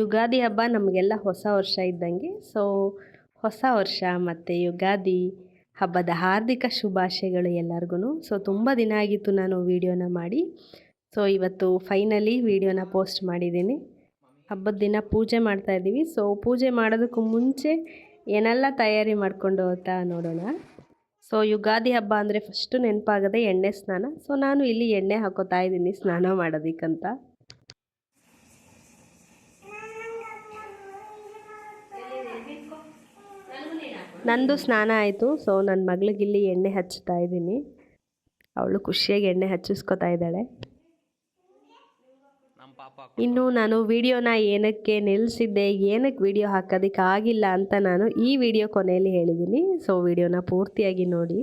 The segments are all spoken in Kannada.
ಯುಗಾದಿ ಹಬ್ಬ ನಮಗೆಲ್ಲ ಹೊಸ ವರ್ಷ ಇದ್ದಂಗೆ ಸೊ ಹೊಸ ವರ್ಷ ಮತ್ತು ಯುಗಾದಿ ಹಬ್ಬದ ಹಾರ್ದಿಕ ಶುಭಾಶಯಗಳು ಎಲ್ಲರಿಗೂ ಸೊ ತುಂಬ ದಿನ ಆಗಿತ್ತು ನಾನು ವೀಡಿಯೋನ ಮಾಡಿ. ಸೊ ಇವತ್ತು ಫೈನಲಿ ವೀಡಿಯೋನ ಪೋಸ್ಟ್ ಮಾಡಿದ್ದೀನಿ. ಹಬ್ಬದ ದಿನ ಪೂಜೆ ಮಾಡ್ತಾ ಇದ್ದೀವಿ. ಸೊ ಪೂಜೆ ಮಾಡೋದಕ್ಕೂ ಮುಂಚೆ ಏನೆಲ್ಲ ತಯಾರಿ ಮಾಡಿಕೊಂಡು ಅಂತ ನೋಡೋಣ. ಸೊ ಯುಗಾದಿ ಹಬ್ಬ ಅಂದರೆ ಫಸ್ಟು ನೆನಪಾಗದೆ ಎಣ್ಣೆ ಸ್ನಾನ. ಸೊ ನಾನು ಇಲ್ಲಿ ಎಣ್ಣೆ ಹಾಕೋತಾ ಇದ್ದೀನಿ ಸ್ನಾನ ಮಾಡೋದಕ್ಕಂತ. ನಂದು ಸ್ನಾನ ಆಯಿತು. ಸೊ ನನ್ನ ಮಗಳಿಗೆ ಇಲ್ಲಿ ಎಣ್ಣೆ ಹಚ್ಚುತ್ತಾ ಇದ್ದೀನಿ. ಅವಳು ಖುಷಿಯಾಗಿ ಎಣ್ಣೆ ಹಚ್ಚಿಸ್ಕೊತಾ ಇದ್ದಾಳೆ. ಇನ್ನು ನಾನು ವಿಡಿಯೋನ ಏನಕ್ಕೆ ನಿಲ್ಲಿಸಿದ್ದೆ ಏನಕ್ಕೆ ವಿಡಿಯೋ ಹಾಕೋದಕ್ಕೆ ಆಗಿಲ್ಲ ಅಂತ ನಾನು ಈ ವಿಡಿಯೋ ಕೊನೆಯಲ್ಲಿ ಹೇಳಿದ್ದೀನಿ. ಸೊ ವಿಡಿಯೋನ ಪೂರ್ತಿಯಾಗಿ ನೋಡಿ.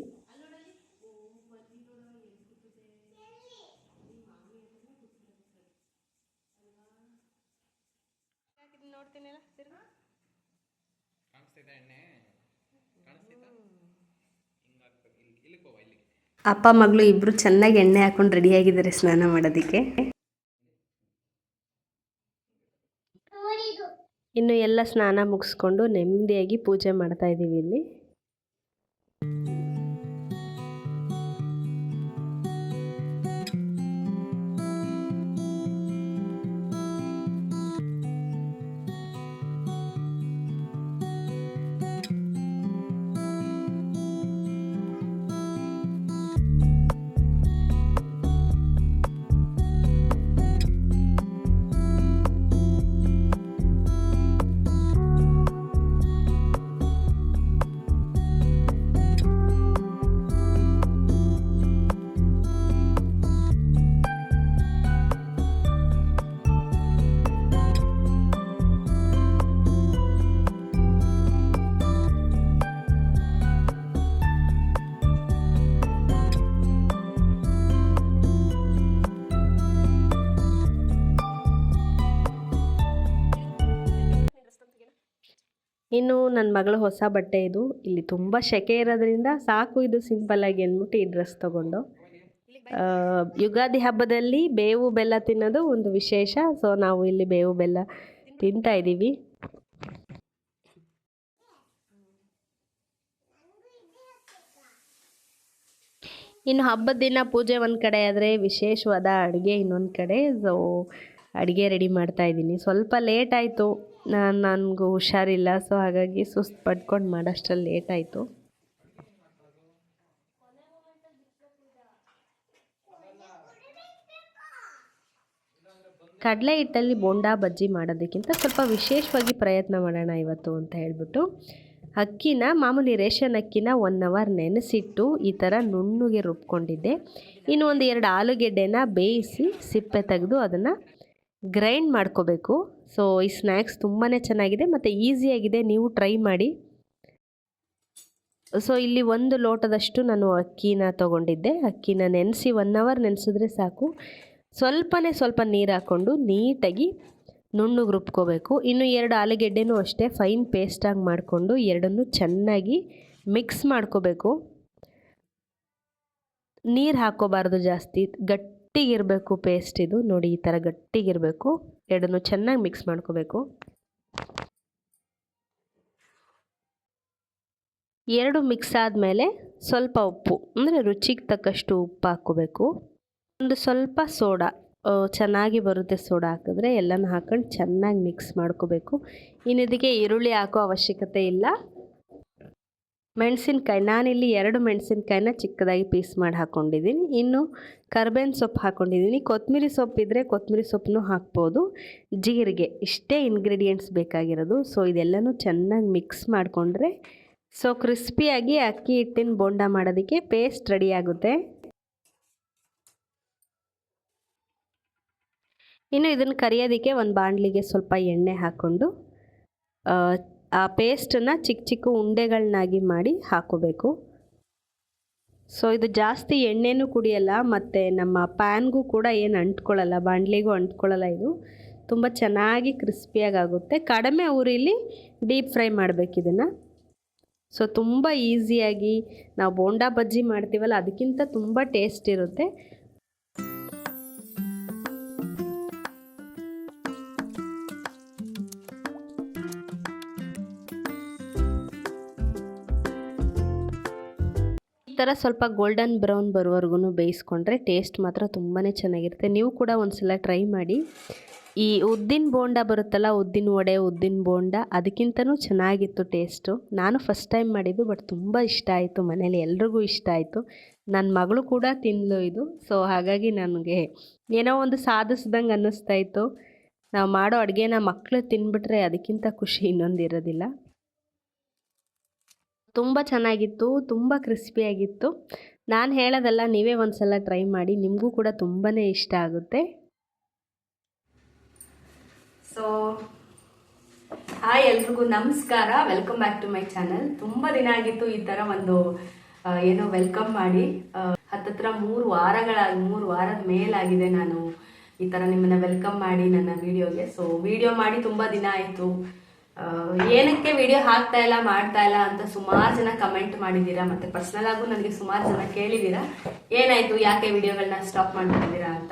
ಅಪ್ಪ ಮಗಳು ಇಬ್ರು ಚೆನ್ನಾಗಿ ಎಣ್ಣೆ ಹಾಕೊಂಡು ರೆಡಿಯಾಗಿದ್ದಾರೆ ಸ್ನಾನ ಮಾಡೋದಕ್ಕೆ. ಇನ್ನು ಎಲ್ಲ ಸ್ನಾನ ಮುಗಿಸ್ಕೊಂಡು ನೆಮ್ಮದಿಯಾಗಿ ಪೂಜೆ ಮಾಡ್ತಾ ಇದ್ದೀವಿ ಇಲ್ಲಿ. ಇನ್ನು ನನ್ನ ಮಗಳ ಹೊಸ ಬಟ್ಟೆ ಇದು. ಇಲ್ಲಿ ತುಂಬ ಸೆಕೆ ಇರೋದ್ರಿಂದ ಸಾಕು ಇದು ಸಿಂಪಲ್ಲಾಗಿ ಅಂದ್ಬಿಟ್ಟು ಈ ಡ್ರೆಸ್ ತೊಗೊಂಡು. ಯುಗಾದಿ ಹಬ್ಬದಲ್ಲಿ ಬೇವು ಬೆಲ್ಲ ತಿನ್ನೋದು ಒಂದು ವಿಶೇಷ. ಸೊ ನಾವು ಇಲ್ಲಿ ಬೇವು ಬೆಲ್ಲ ತಿಂತಾ ಇದ್ದೀವಿ ಇನ್ನು ಹಬ್ಬದ ದಿನ ಪೂಜೆ ಒಂದು ಕಡೆ ಆದರೆ ವಿಶೇಷವಾದ ಅಡುಗೆ ಇನ್ನೊಂದು ಕಡೆ. ಸೊ ಅಡುಗೆ ರೆಡಿ ಮಾಡ್ತಾ ಇದ್ದೀನಿ ಸ್ವಲ್ಪ ಲೇಟ್ ಆಯಿತು. ನಾನು, ನನಗೂ ಹುಷಾರಿಲ್ಲ ಸೊ ಹಾಗಾಗಿ ಸುಸ್ತು ಪಡ್ಕೊಂಡು ಮಾಡೋಷ್ಟರಲ್ಲಿ ಲೇಟ್ ಆಯಿತು. ಕಡಲೆ ಹಿಟ್ಟಲ್ಲಿ ಬೋಂಡಾ ಬಜ್ಜಿ ಮಾಡೋದಕ್ಕಿಂತ ಸ್ವಲ್ಪ ವಿಶೇಷವಾಗಿ ಪ್ರಯತ್ನ ಮಾಡೋಣ ಇವತ್ತು ಅಂತ ಹೇಳಿಬಿಟ್ಟು. ಅಕ್ಕಿನ, ಮಾಮೂಲಿ ರೇಷನ್ ಅಕ್ಕಿನ ಒನ್ ಅವರ್ ನೆನೆಸಿಟ್ಟು ಈ ಥರ ನುಣ್ಣಗೆ ರುಬ್ಕೊಂಡಿದ್ದೆ. ಇನ್ನು ಒಂದು ಎರಡು ಆಲೂಗೆಡ್ಡೆನ ಬೇಯಿಸಿ ಸಿಪ್ಪೆ ತೆಗೆದು ಅದನ್ನು ಗ್ರೈಂಡ್ ಮಾಡ್ಕೋಬೇಕು. ಸೊ ಈ ಸ್ನ್ಯಾಕ್ಸ್ ತುಂಬಾ ಚೆನ್ನಾಗಿದೆ ಮತ್ತು ಈಸಿಯಾಗಿದೆ ನೀವು ಟ್ರೈ ಮಾಡಿ. ಸೊ ಇಲ್ಲಿ ಒಂದು ಲೋಟದಷ್ಟು ನಾನು ಅಕ್ಕಿನ ತೊಗೊಂಡಿದ್ದೆ. ಅಕ್ಕಿನ ನೆನೆಸಿ ಒನ್ ಅವರ್ ನೆನೆಸಿದ್ರೆ ಸಾಕು. ಸ್ವಲ್ಪನೇ ಸ್ವಲ್ಪ ನೀರು ಹಾಕ್ಕೊಂಡು ನೀಟಾಗಿ ನುಣ್ಣಗೆ ರುಬ್ಕೋಬೇಕು ಇನ್ನು ಎರಡು ಆಲೂಗೆಡ್ಡೆನೂ ಅಷ್ಟೇ ಫೈನ್ ಪೇಸ್ಟಾಗಿ ಮಾಡಿಕೊಂಡು ಎರಡನ್ನು ಚೆನ್ನಾಗಿ ಮಿಕ್ಸ್ ಮಾಡ್ಕೋಬೇಕು. ನೀರು ಹಾಕೋಬಾರ್ದು ಜಾಸ್ತಿ ಗಟ್ಟಿಗಿರಬೇಕು ಪೇಸ್ಟ್ ಇದು. ನೋಡಿ, ಈ ಥರ ಗಟ್ಟಿಗಿರಬೇಕು. ಎರಡನ್ನೂ ಚೆನ್ನಾಗಿ ಮಿಕ್ಸ್ ಮಾಡ್ಕೋಬೇಕು. ಎರಡು ಮಿಕ್ಸ್ ಆದಮೇಲೆ ಸ್ವಲ್ಪ ಉಪ್ಪು, ಅಂದರೆ ರುಚಿಗೆ ತಕ್ಕಷ್ಟು ಉಪ್ಪು ಹಾಕೋಬೇಕು ಒಂದು ಸ್ವಲ್ಪ ಸೋಡಾ ಚೆನ್ನಾಗಿ ಬರುತ್ತೆ ಸೋಡಾ ಹಾಕಿದ್ರೆ ಎಲ್ಲನೂ ಹಾಕೊಂಡು ಚೆನ್ನಾಗಿ ಮಿಕ್ಸ್ ಮಾಡ್ಕೋಬೇಕು. ಇನ್ನು ಇದಕ್ಕೆ ಈರುಳ್ಳಿ ಹಾಕೋ ಅವಶ್ಯಕತೆ ಇಲ್ಲ. ಮೆಣಸಿನ್ಕಾಯಿ, ನಾನಿಲ್ಲಿ ಎರಡು ಮೆಣಸಿನ್ಕಾಯಿನ ಚಿಕ್ಕದಾಗಿ ಪೀಸ್ ಮಾಡಿ ಹಾಕ್ಕೊಂಡಿದ್ದೀನಿ ಇನ್ನು ಕರ್ಬೇವಿನ ಸೊಪ್ಪು ಹಾಕ್ಕೊಂಡಿದ್ದೀನಿ ಕೊತ್ತಂಬರಿ ಇದ್ದರೆ ಕೊತ್ತಂಬರಿ ಸೊಪ್ಪನ್ನು ಹಾಕ್ಬೋದು. ಜೀರಿಗೆ, ಇಷ್ಟೇ ಇಂಗ್ರೀಡಿಯೆಂಟ್ಸ್ ಬೇಕಾಗಿರೋದು. ಸೊ ಇದೆಲ್ಲನೂ ಚೆನ್ನಾಗಿ ಮಿಕ್ಸ್ ಮಾಡಿಕೊಂಡ್ರೆ ಸೊ ಕ್ರಿಸ್ಪಿಯಾಗಿ ಅಕ್ಕಿ ಹಿಟ್ಟಿನ ಬೋಂಡ ಮಾಡೋದಕ್ಕೆ ಪೇಸ್ಟ್ ರೆಡಿ ಆಗುತ್ತೆ. ಇನ್ನು ಇದನ್ನು ಕರಿಯೋದಕ್ಕೆ ಒಂದು ಬಾಣಲಿಗೆ ಸ್ವಲ್ಪ ಎಣ್ಣೆ ಹಾಕ್ಕೊಂಡು ಆ, ಪೇಸ್ಟನ್ನು ಚಿಕ್ಕ ಚಿಕ್ಕ ಉಂಡೆಗಳನ್ನಾಗಿ ಮಾಡಿ ಹಾಕೋಬೇಕು. ಸೊ ಇದು ಜಾಸ್ತಿ ಎಣ್ಣೆನೂ ಕುಡಿಯಲ್ಲ ಮತ್ತು ನಮ್ಮ ಪ್ಯಾನ್ಗೂ ಕೂಡ ಏನು ಅಂಟ್ಕೊಳ್ಳಲ್ಲ ಬಾಂಡ್ಲಿಗೂ ಅಂಟ್ಕೊಳ್ಳಲ್ಲ ಇದು. ತುಂಬ ಚೆನ್ನಾಗಿ ಕ್ರಿಸ್ಪಿಯಾಗುತ್ತೆ ಕಡಿಮೆ ಉರಿಲಿ ಡೀಪ್ ಫ್ರೈ ಮಾಡಬೇಕು ಇದನ್ನು. ಸೊ ತುಂಬ ಈಸಿಯಾಗಿ ನಾವು ಬೋಂಡಾ ಬಜ್ಜಿ ಮಾಡ್ತೀವಲ್ಲ ಅದಕ್ಕಿಂತ ತುಂಬ ಟೇಸ್ಟ್ ಇರುತ್ತೆ. ಥರ ಸ್ವಲ್ಪ ಗೋಲ್ಡನ್ ಬ್ರೌನ್ ಬರೋವರೆಗೂ ಬೇಯಿಸ್ಕೊಂಡ್ರೆ ಟೇಸ್ಟ್ ಮಾತ್ರ ತುಂಬಾ ಚೆನ್ನಾಗಿರುತ್ತೆ. ನೀವು ಕೂಡ ಒಂದ್ಸಲ ಟ್ರೈ ಮಾಡಿ. ಈ ಉದ್ದಿನ ಬೋಂಡ ಬರುತ್ತಲ್ಲ, ಉದ್ದಿನ ವಡೆ, ಉದ್ದಿನ ಬೋಂಡ, ಅದಕ್ಕಿಂತನೂ ಚೆನ್ನಾಗಿತ್ತು ಟೇಸ್ಟು ನಾನು ಫಸ್ಟ್ ಟೈಮ್ ಮಾಡಿದ್ದು ಬಟ್ ತುಂಬ ಇಷ್ಟ ಆಯಿತು ಮನೇಲಿ, ಎಲ್ರಿಗೂ ಇಷ್ಟ ಆಯಿತು. ನನ್ನ ಮಗಳು ಕೂಡ ತಿನ್ಲು ಇದು ಸೊ ಹಾಗಾಗಿ ನನಗೆ ಏನೋ ಒಂದು ಸಾಧಿಸ್ದಂಗೆ ಅನ್ನಿಸ್ತಾ ಇತ್ತು. ನಾವು ಮಾಡೋ ಅಡುಗೆನ ಮಕ್ಕಳು ತಿನ್ಬಿಟ್ರೆ ಅದಕ್ಕಿಂತ ಖುಷಿ ಇನ್ನೊಂದು ಇರೋದಿಲ್ಲ. ತುಂಬ ಚೆನ್ನಾಗಿತ್ತು, ತುಂಬ ಕ್ರಿಸ್ಪಿಯಾಗಿತ್ತು ನಾನು ಹೇಳೋದಲ್ಲ ನೀವೇ ಒಂದು ಸಲ ಟ್ರೈ ಮಾಡಿ, ನಿಮಗೂ ಕೂಡ ತುಂಬಾ ಇಷ್ಟ ಆಗುತ್ತೆ. ಸೊ ಹಾಯ್ ಎಲ್ರಿಗೂ ನಮಸ್ಕಾರ. Welcome back to my channel ತುಂಬ ದಿನ ಆಗಿತ್ತು ಈ ತರ ಒಂದು ಏನೋ ವೆಲ್ಕಮ್ ಮಾಡಿ. ಹತ್ತತ್ರ ಮೂರು ವಾರಗಳಾಗಿ ಮೂರು ವಾರದ ಮೇಲಾಗಿದೆ ನಾನು ಈ ತರ ನಿಮ್ಮನ್ನ ವೆಲ್ಕಮ್ ಮಾಡಿ ನನ್ನ ವಿಡಿಯೋಗೆ ಸೊ ವಿಡಿಯೋ ಮಾಡಿ ತುಂಬಾ ದಿನ ಆಯ್ತು. ಏನಕ್ಕೆ ವಿಡಿಯೋ ಹಾಕ್ತಾ ಇಲ್ಲ, ಮಾಡ್ತಾ ಇಲ್ಲ ಅಂತ ಸುಮಾರು ಜನ ಕಮೆಂಟ್ ಮಾಡಿದ್ದೀರಾ? ಮತ್ತೆ ಪರ್ಸನಲ್ ಆಗು ನನಗೆ ಸುಮಾರು ಜನ ಕೇಳಿದ್ದೀರಾ? ಏನಾಯ್ತು? ಯಾಕೆ ವಿಡಿಯೋಗಳನ್ನ ಸ್ಟಾಪ್ ಮಾಡ್ತಿದ್ದೀರಾ ಅಂತ?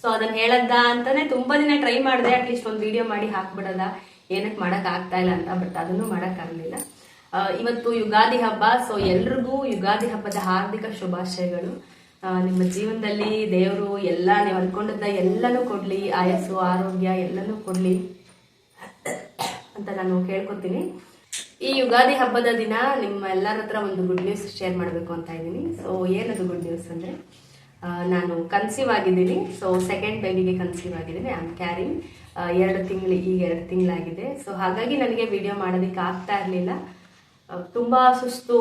ಸೊ ಅದನ್ನ ಹೇಳದ್ದ ಅಂತಾನೆ ತುಂಬಾ ದಿನ ಟ್ರೈ ಮಾಡಿದೆ ಅಟ್ಲೀಸ್ಟ್ ಒಂದು ವಿಡಿಯೋ ಮಾಡಿ ಹಾಕ್ಬಿಡೋದ. ಏನಕ್ಕೆ ಮಾಡಕ್ ಆಗ್ತಾ ಇಲ್ಲ ಅಂತ ಬಟ್ ಅದನ್ನು ಮಾಡಕ್ ಆಗ್ಲಿಲ್ಲ. ಇವತ್ತು ಯುಗಾದಿ ಹಬ್ಬ ಸೊ ಎಲ್ರಿಗೂ ಯುಗಾದಿ ಹಬ್ಬದ ಹಾರ್ದಿಕ ಶುಭಾಶಯಗಳು. ನಿಮ್ಮ ಜೀವನದಲ್ಲಿ ದೇವರು ಎಲ್ಲ ನೀವು ಅನ್ಕೊಂಡದ್ದ ಎಲ್ಲನೂ ಕೊಡ್ಲಿ, ಆಯಸ್ಸು, ಆರೋಗ್ಯ ಎಲ್ಲನೂ ಕೊಡ್ಲಿ. ಅಂತ ನಾನು ಕೇಳ್ಕೊತೀನಿ. ಈ ಯುಗಾದಿ ಹಬ್ಬದ ದಿನ ನಿಮ್ಮ ಎಲ್ಲರ ಹತ್ರ ಒಂದು ಗುಡ್ ನ್ಯೂಸ್ ಶೇರ್ ಮಾಡಬೇಕು ಅಂತ ಇದ್ದೀನಿ. ಸೊ ಏನದು ಗುಡ್ ನ್ಯೂಸ್ ಅಂದರೆ ನಾನು ಕನ್ಸೀವ್ ಆಗಿದ್ದೀನಿ. ಸೊ ಸೆಕೆಂಡ್ ಬೇಬಿಗೆ ಕನ್ಸೀವ್ ಆಗಿದ್ದೀನಿ. ಐ ಆಮ್ ಕ್ಯಾರಿಂಗ್ ಎರಡು ತಿಂಗಳು, ಈಗ ಎರಡು ತಿಂಗಳಾಗಿದೆ. ಸೊ ಹಾಗಾಗಿ ನನಗೆ ವಿಡಿಯೋ ಮಾಡೋದಕ್ಕೆ ಆಗ್ತಾ ಇರಲಿಲ್ಲ. ತುಂಬ ಸುಸ್ತು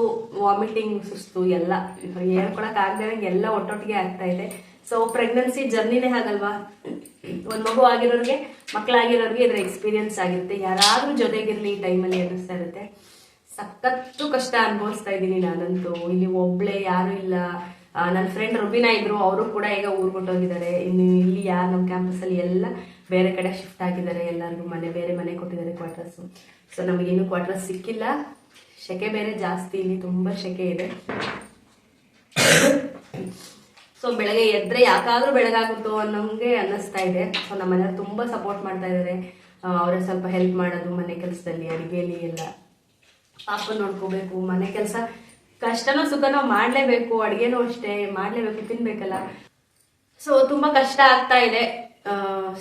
ವಾಮಿಟಿಂಗ್ ಸುಸ್ತು ಎಲ್ಲ. ಹೇಳ್ಕೊಳಕ್ಕೆ ಆಗದೆ ಎಲ್ಲ ಒಟ್ಟೊಟ್ಟಿಗೆ ಆಗ್ತಾ ಇದೆ. ಸೊ ಪ್ರೆಗ್ನೆನ್ಸಿ ಜರ್ನಿನೇ ಆಗಲ್ವಾ ಒಂದು ಮಗು ಆಗಿರೋರಿಗೆ ಮಕ್ಕಳಾಗಿರೋರಿಗೆ ಇದ್ರ ಎಕ್ಸ್ಪೀರಿಯನ್ಸ್ ಆಗಿರುತ್ತೆ. ಯಾರಾದ್ರೂ ಜೊತೆಗಿರ್ಲಿ ಈ ಟೈಮಲ್ಲಿ ಅನ್ನಿಸ್ತಾ ಇರುತ್ತೆ. ಸಖತ್ತು ಕಷ್ಟ ಅನುಭವಿಸ್ತಾ ಇದ್ದೀನಿ ನಾನಂತೂ. ಇಲ್ಲಿ ಒಬ್ಳೆ ಯಾರು ಇಲ್ಲ. ನನ್ನ ಫ್ರೆಂಡ್ ರುಬಿನಾ ಇದ್ರು. ಅವರು ಕೂಡ ಈಗ ಊರ್ಗೊಟ್ಟೋಗಿದ್ದಾರೆ ಇನ್ನು ಇಲ್ಲಿ ಯಾರು ನಮ್ಮ ಕ್ಯಾಂಪಸಲ್ಲಿ ಎಲ್ಲ ಬೇರೆ ಕಡೆ ಶಿಫ್ಟ್ ಆಗಿದ್ದಾರೆ. ಎಲ್ಲರಿಗೂ ಮನೆ, ಬೇರೆ ಮನೆ ಕೊಟ್ಟಿದ್ದಾರೆ ಕ್ವಾರ್ಟರ್ಸು ಸೊ ನಮಗಿನ್ನೂ ಕ್ವಾರ್ಟರ್ಸ್ ಸಿಕ್ಕಿಲ್ಲ. ಸೆಕೆ ಬೇರೆ ಜಾಸ್ತಿ ಇಲ್ಲಿ ತುಂಬ ಸೆಕೆ ಇದೆ. ಸೊ ಬೆಳಗ್ಗೆ ಎದ್ರೆ ಯಾಕಾದ್ರೂ ಬೆಳಗಾಗುತ್ತೋ ಅನ್ನೋಂಗೆ ಅನ್ನಿಸ್ತಾ ಇದೆ. ಸೊ ನಮ್ಮ ಮನೆಯವ್ರು ತುಂಬ ಸಪೋರ್ಟ್ ಮಾಡ್ತಾ ಇದ್ದಾರೆ ಅವರೇ ಸ್ವಲ್ಪ ಹೆಲ್ಪ್ ಮಾಡೋದು, ಮನೆ ಕೆಲಸದಲ್ಲಿ ಅಡುಗೆಲಿ ಎಲ್ಲ. ಪಾಪ ನೋಡ್ಕೋಬೇಕು, ಮನೆ ಕೆಲಸ ಕಷ್ಟನೋ ಸುಖನೋ ಮಾಡಲೇಬೇಕು, ಅಡುಗೆನೂ ಅಷ್ಟೇ, ಮಾಡಲೇಬೇಕು, ತಿನ್ಬೇಕಲ್ಲ. ಸೊ ತುಂಬ ಕಷ್ಟ ಆಗ್ತಾ ಇದೆ.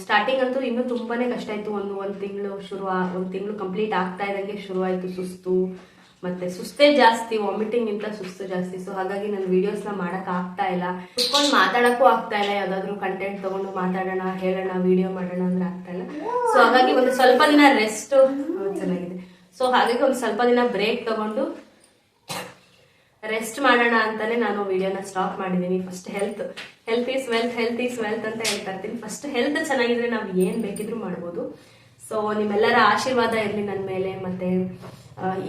ಸ್ಟಾರ್ಟಿಂಗ್ ಅಂತೂ ಇನ್ನೂ ತುಂಬಾನೇ ಕಷ್ಟ ಆಯ್ತು ಒಂದು ಒಂದು ತಿಂಗಳು ಶುರು ಒಂದು ತಿಂಗಳು ಕಂಪ್ಲೀಟ್ ಆಗ್ತಾ ಇದ್ದಂಗೆ ಶುರು ಆಯ್ತು ಸುಸ್ತು. ಮತ್ತೆ ಸುಸ್ತೇ ಜಾಸ್ತಿ ವಾಮಿಟಿಂಗ್ ಇಂತ ಸುಸ್ತು ಜಾಸ್ತಿ. ಸೊ ಹಾಗಾಗಿ ನಾನು ವಿಡಿಯೋಸ್ನ ಮಾಡಕ್ ಆಗ್ತಾ ಇಲ್ಲ. ಕುತ್ಕೊಂಡು ಮಾತಾಡಕ್ಕೂ ಆಗ್ತಾ ಇಲ್ಲ. ಯಾವ್ದಾದ್ರು ಕಂಟೆಂಟ್ ತಗೊಂಡು ಮಾತಾಡೋಣ ಹೇಳೋಣ ವಿಡಿಯೋ ಮಾಡೋಣ ಅಂದ್ರೆ ಆಗ್ತಾ ಇಲ್ಲ. ಸೊ ಹಾಗಾಗಿ ಒಂದು ಸ್ವಲ್ಪ ದಿನ ರೆಸ್ಟ್ ಚೆನ್ನಾಗಿದೆ. ಸೊ ಹಾಗಾಗಿ ಒಂದು ಸ್ವಲ್ಪ ದಿನ ಬ್ರೇಕ್ ತಗೊಂಡು ರೆಸ್ಟ್ ಮಾಡೋಣ ಅಂತಾನೆ ನಾನು ವಿಡಿಯೋನ ಸ್ಟಾಪ್ ಮಾಡಿದ್ದೀನಿ. First health health is wealth health is wealth ಅಂತ ಹೇಳ್ತಾ ಇರ್ತೀನಿ. ಫಸ್ಟ್ ಹೆಲ್ತ್ ಚೆನ್ನಾಗಿದ್ರೆ ನಾವು ಏನ್ ಬೇಕಿದ್ರು ಮಾಡ್ಬೋದು. ಸೊ ನಿಮ್ಮೆಲ್ಲರ ಆಶೀರ್ವಾದ ಇರಲಿ ನನ್ನ ಮೇಲೆ. ಮತ್ತೆ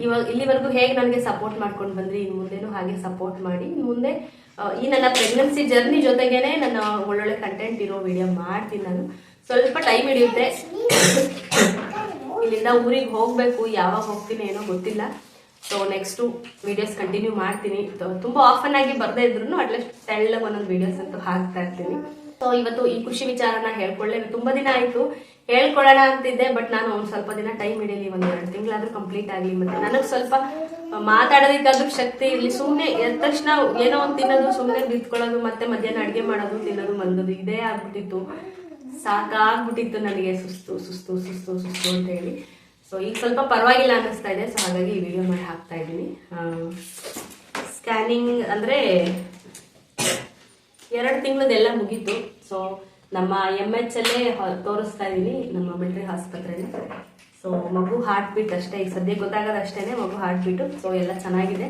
ಇವಾಗ ಇಲ್ಲಿವರೆಗೂ ಹೇಗೆ ನನಗೆ ಸಪೋರ್ಟ್ ಮಾಡ್ಕೊಂಡು ಬಂದ್ರಿ ಇನ್ನು ಮುಂದೆನೂ ಹಾಗೆ ಸಪೋರ್ಟ್ ಮಾಡಿ ಮುಂದೆ ಈ ನನ್ನ ಪ್ರೆಗ್ನೆನ್ಸಿ ಜರ್ನಿ ಜೊತೆಗೇನೆ ನನ್ನ ಒಳ್ಳೊಳ್ಳೆ ಕಂಟೆಂಟ್ ಇರೋ ವಿಡಿಯೋ ಮಾಡ್ತೀನಿ ನಾನು. ಸ್ವಲ್ಪ ಟೈಮ್ ಹಿಡಿಯುತ್ತೆ. ಇಲ್ಲಿಂದ ಊರಿಗೆ ಹೋಗ್ಬೇಕು, ಯಾವಾಗ ಹೋಗ್ತೀನಿ ಏನೋ ಗೊತ್ತಿಲ್ಲ. ಸೊ ನೆಕ್ಸ್ಟು ವಿಡಿಯೋಸ್ ಕಂಟಿನ್ಯೂ ಮಾಡ್ತೀನಿ. ತುಂಬ ತುಂಬಾ ಆಫನ್ ಆಗಿ ಬರ್ದೇ ಇದ್ರು ಅಟ್ಲೀಸ್ಟ್ ತೆಳ್ಳಗೆ ಒಂದೊಂದು ವಿಡಿಯೋಸ್ ಅಂತೂ ಹಾಕ್ತಾ ಇರ್ತೀನಿ. ಸೊ, ಇವತ್ತು ಈ ಖುಷಿ ವಿಚಾರನ ಹೇಳ್ಕೊಳ್ಳೆ. ತುಂಬಾ ದಿನ ಆಯ್ತು. ಹೇಳ್ಕೊಳ್ಳೋಣ ಅಂತಿದ್ದೆ ಬಟ್ ನಾನು ಒಂದ್ ಸ್ವಲ್ಪ ದಿನ ಟೈಮ್ ಹಿಡೀಲಿ, ಒಂದ್ ಎರಡು ತಿಂಗಳಾದ್ರೂ ಕಂಪ್ಲೀಟ್ ಆಗ್ಲಿ. ಮತ್ತೆ ನನಗೆ ಸ್ವಲ್ಪ ಮಾತಾಡೋದಕ್ಕಾದ್ರೂ ಶಕ್ತಿ ಇರ್ಲಿ. ಸುಮ್ಮನೆ ಎದ್ದ ತಕ್ಷಣ ಏನೋ ಒಂದು ತಿನ್ನೋದು ಸುಮ್ಮನೆ ನಿಂತ್ಕೊಳ್ಳೋದು, ಮತ್ತೆ ಮಧ್ಯಾಹ್ನ ಅಡುಗೆ ಮಾಡೋದು, ತಿನ್ನೋದು, ಮಲ್ಗೋದು, ಇದೇ ಆಗ್ಬಿಟ್ಟಿತ್ತು. ಸಾಕಾಗ್ಬಿಟ್ಟಿತ್ತು ನನಗೆ ಸುಸ್ತು ಸುಸ್ತು ಸುಸ್ತು ಸುಸ್ತು ಅಂತ ಹೇಳಿ. ಸೊ ಈಗ ಸ್ವಲ್ಪ ಪರವಾಗಿಲ್ಲ ಅನ್ನಿಸ್ತಾ ಇದೆ. ಸೊ ಹಾಗಾಗಿ ಈ ವಿಡಿಯೋ ಮಾಡಿ ಹಾಕ್ತಾ ಇದ್ದೀನಿ. ಸ್ಕ್ಯಾನಿಂಗ್ ಅಂದರೆ ಎರಡು ತಿಂಗಳದೆಲ್ಲ ಮುಗೀತು. ಸೊ ನಮ್ಮ ಎಂ ಎಚ್ ಅಲ್ಲೇ ತೋರಿಸ್ತಾ ಇದ್ದೀನಿ ನಮ್ಮ ಮಿಲ್ಟ್ರಿ ಆಸ್ಪತ್ರೆಯಲ್ಲಿ ಸೊ ಮಗು ಹಾರ್ಟ್ ಬೀಟ್ ಅಷ್ಟೇ, ಈಗ ಸದ್ಯಕ್ಕೆ ಗೊತ್ತಾಗೋದು ಅಷ್ಟೇನೆ ಮಗು ಹಾರ್ಟ್ ಬೀಟು ಸೊ ಎಲ್ಲ ಚೆನ್ನಾಗಿದೆ.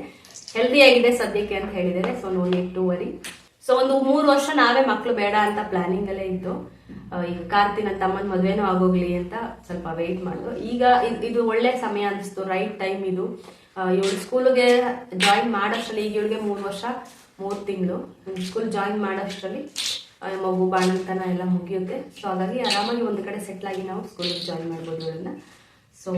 ಹೆಲ್ದಿ ಆಗಿದೆ ಸದ್ಯಕ್ಕೆ ಅಂತ ಹೇಳಿದ್ದಾರೆ. So no need to worry so ಒಂದು ಮೂರು ವರ್ಷ ನಾವೇ ಮಕ್ಕಳು ಬೇಡ ಅಂತ ಪ್ಲಾನಿಂಗ್ ಅಲ್ಲೇ ಇತ್ತು ಈಗ ಕಾರ್ತಿ ನನ್ನ ತಮ್ಮನ ಮದುವೆನೂ ಆಗೋಗ್ಲಿ ಅಂತ ಸ್ವಲ್ಪ ವೆಯ್ಟ್ ಮಾಡಿದ್ರು ಈಗ ಇದ್- ಇದು ಒಳ್ಳೆ ಸಮಯ ಅನಿಸ್ತು ರೈಟ್ ಟೈಮ್ ಇದು. ಇವಳು ಸ್ಕೂಲಿಗೆ ಜಾಯಿನ್ ಮಾಡೋಷ್ಟರಲ್ಲಿ, ಈಗ ಇವಳಿಗೆ ಮೂರು ವರ್ಷ. ಮೂರು ತಿಂಗಳು. ಸ್ಕೂಲ್ ಜಾಯಿನ್ ಮಾಡೋಷ್ಟರಲ್ಲಿ ಮಗು ಬಾಣಂತನ ಎಲ್ಲ ಮುಗಿಯುತ್ತೆ. ಸೊ ಹಾಗಾಗಿ ಆರಾಮಾಗಿ ಒಂದು ಕಡೆ ಸೆಟ್ಲಾಗಿ ನಾವು ಸ್ಕೂಲಿಗೆ ಜಾಯಿನ್ ಮಾಡ್ಬೋದು ಇವಳನ್ನ ಸೊ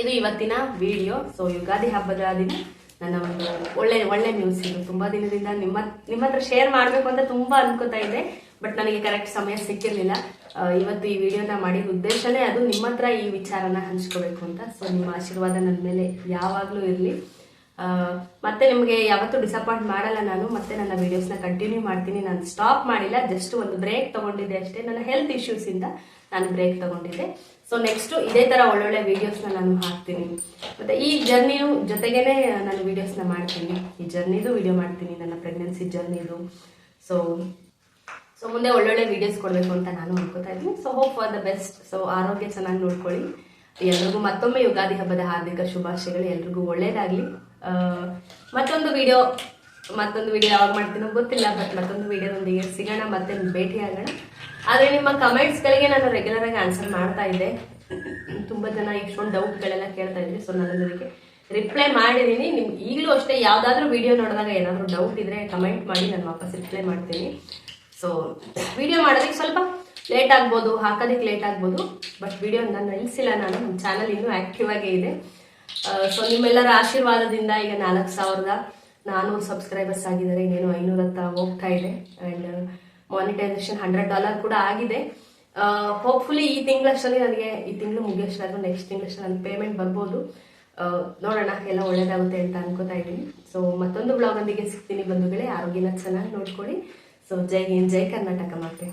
ಇದು ಇವತ್ತಿನ ವಿಡಿಯೋ ಸೊ ಯುಗಾದಿ ಹಬ್ಬದ ದಿನ ನನ್ನ ಒಂದು ಒಳ್ಳೆ ಒಳ್ಳೆ ನ್ಯೂಸ್ ಇದು. ತುಂಬ ದಿನದಿಂದ ನಿಮ್ಮ ನಿಮ್ಮ ಹತ್ರ ಶೇರ್ ಮಾಡಬೇಕು ಅಂತ ತುಂಬ ಅನ್ಕೋತಾ ಇದೆ ಬಟ್ ನನಗೆ ಕರೆಕ್ಟ್ ಸಮಯ ಸಿಕ್ಕಿರಲಿಲ್ಲ. ಇವತ್ತು ಈ ವಿಡಿಯೋನ ಮಾಡಿದ ಉದ್ದೇಶನೇ ಅದು ನಿಮ್ಮ ಹತ್ರ ಈ ವಿಚಾರನ ಹಂಚ್ಕೋಬೇಕು ಅಂತ. ಸೊ ನಿಮ್ಮ ಆಶೀರ್ವಾದ ನನ್ನ ಮೇಲೆ ಯಾವಾಗಲೂ ಇರಲಿ. ಮತ್ತೆ ನಿಮಗೆ ಯಾವತ್ತೂ ಡಿಸಪಾಯಿಂಟ್ ಮಾಡಲ್ಲ ನಾನು, ಮತ್ತೆ ನನ್ನ ವಿಡಿಯೋಸ್ನ ಕಂಟಿನ್ಯೂ ಮಾಡ್ತೀನಿ. ನಾನು ಸ್ಟಾಪ್ ಮಾಡಿಲ್ಲ ಜಸ್ಟ್ ಒಂದು ಬ್ರೇಕ್ ತಗೊಂಡಿದ್ದೆ ಅಷ್ಟೇ. ನನ್ನ ಹೆಲ್ತ್ ಇಶ್ಯೂಸಿಂದ ನಾನು ಬ್ರೇಕ್ ತಗೊಂಡಿದ್ದೆ. ಸೊ ನೆಕ್ಸ್ಟ್ ಇದೇ ಥರ ಒಳ್ಳೊಳ್ಳೆ ವೀಡಿಯೋಸ್ನ ನಾನು ಹಾಕ್ತೀನಿ. ಮತ್ತೆ ಈ ಜರ್ನಿಯು ಜೊತೆಗೇನೆ ನಾನು ವೀಡಿಯೋಸ್ನ ಮಾಡ್ತೀನಿ. ಈ ಜರ್ನಿದು ವಿಡಿಯೋ ಮಾಡ್ತೀನಿ, ನನ್ನ ಪ್ರೆಗ್ನೆನ್ಸಿ ಜರ್ನಿದು ಸೊ ಸೊ ಮುಂದೆ ಒಳ್ಳೊಳ್ಳೆ ವಿಡಿಯೋಸ್ ಕೊಡಬೇಕು ಅಂತ ನಾನು ಅನ್ಕೋತಾ ಇದ್ದೀನಿ. So hope for the best so ಆರೋಗ್ಯ ಚೆನ್ನಾಗಿ ನೋಡ್ಕೊಳ್ಳಿ. ಎಲ್ರಿಗೂ ಮತ್ತೊಮ್ಮೆ ಯುಗಾದಿ ಹಬ್ಬದ ಹಾರ್ದಿಕ ಶುಭಾಶಯಗಳು. ಎಲ್ರಿಗೂ ಒಳ್ಳೇದಾಗಲಿ. ಮತ್ತೊಂದು ವಿಡಿಯೋ ಮತ್ತೊಂದು ವಿಡಿಯೋ ಯಾವಾಗ ಮಾಡ್ತೀನೋ ಗೊತ್ತಿಲ್ಲ ಬಟ್ ಮತ್ತೊಂದು ವಿಡಿಯೋದೊಂದಿಗೆ ಸಿಗೋಣ, ಮತ್ತೆ ಭೇಟಿಯಾಗೋಣ. ಆದರೆ ನಿಮ್ಮ ಕಮೆಂಟ್ಸ್ಗಳಿಗೆ ನಾನು ರೆಗ್ಯುಲರ್ ಆಗಿ ಆನ್ಸರ್ ಮಾಡ್ತಾ ಇದ್ದೆ. ತುಂಬ ಜನ ಇಷ್ಟೊಂದು ಡೌಟ್ಗಳೆಲ್ಲ ಕೇಳ್ತಾ ಇದ್ರಿ ಸೊ ನಾನು ಅದಕ್ಕೆ ರಿಪ್ಲೈ ಮಾಡಿದ್ದೀನಿ ನಿಮ್ಗೆ ಈಗಲೂ ಅಷ್ಟೇ ಯಾವುದಾದ್ರೂ ವಿಡಿಯೋ ನೋಡಿದಾಗ ಏನಾದರೂ ಡೌಟ್ ಇದ್ದರೆ ಕಮೆಂಟ್ ಮಾಡಿ, ನಾನು ವಾಪಸ್ ರಿಪ್ಲೈ ಮಾಡ್ತೀನಿ. ಸೊ ವಿಡಿಯೋ ಮಾಡೋದಕ್ಕೆ ಸ್ವಲ್ಪ ಲೇಟ್ ಆಗ್ಬೋದು ಹಾಕೋದಕ್ಕೆ ಲೇಟ್ ಆಗ್ಬೋದು ಬಟ್ ವಿಡಿಯೋ ನಾನು ನಿಲ್ಲಿಸಿಲ್ಲ ನಾನು. ನಮ್ಮ ಚಾನಲ್ ಇನ್ನೂ ಆ್ಯಕ್ಟಿವ್ ಆಗೇ ಇದೆ. ಸೊ ನಿಮ್ಮೆಲ್ಲರ ಆಶೀರ್ವಾದದಿಂದ ಈಗ ನಾಲ್ಕು ಸಾವಿರದ ನಾನ್ನೂರು ಸಬ್ಸ್ಕ್ರೈಬರ್ಸ್ ಆಗಿದ್ದಾರೆ. ಇನ್ನೇನು ಐನೂರ ಹತ್ತ ಹೋಗ್ತಾ ಇದೆ. ಆ್ಯಂಡ್ ಮಾನಿಟೈಸೇಷನ್ ಹಂಡ್ರೆಡ್ ಡಾಲರ್ ಕೂಡ ಆಗಿದೆ. ಹೋಪ್ಫುಲಿ ಈ ತಿಂಗಳಷ್ಟರಲ್ಲಿ ನನಗೆ ಈ ತಿಂಗಳು ಮುಗಿಯೋಷ್ಟಾದ್ರೂ ನೆಕ್ಸ್ಟ್ ತಿಂಗಳಷ್ಟು ನನ್ನ ಪೇಮೆಂಟ್ ಬರ್ಬೋದು. ನೋಡೋಣ ಎಲ್ಲ ಒಳ್ಳೇದಾಗುತ್ತೆ ಅಂತ ಅನ್ಕೋತಾ ಇದ್ದೀನಿ. ಸೊ ಮತ್ತೊಂದು ಬ್ಲಾಗೊಂದಿಗೆ ಸಿಗ್ತೀನಿ ಬಂಧುಗಳೇ. ಆರೋಗ್ಯನ ಚೆನ್ನಾಗಿ ನೋಡ್ಕೊಳ್ಳಿ. ಸೊ ಜೈ ಹಿಂದ್, ಜೈ ಕರ್ನಾಟಕ ಮಾತೆ.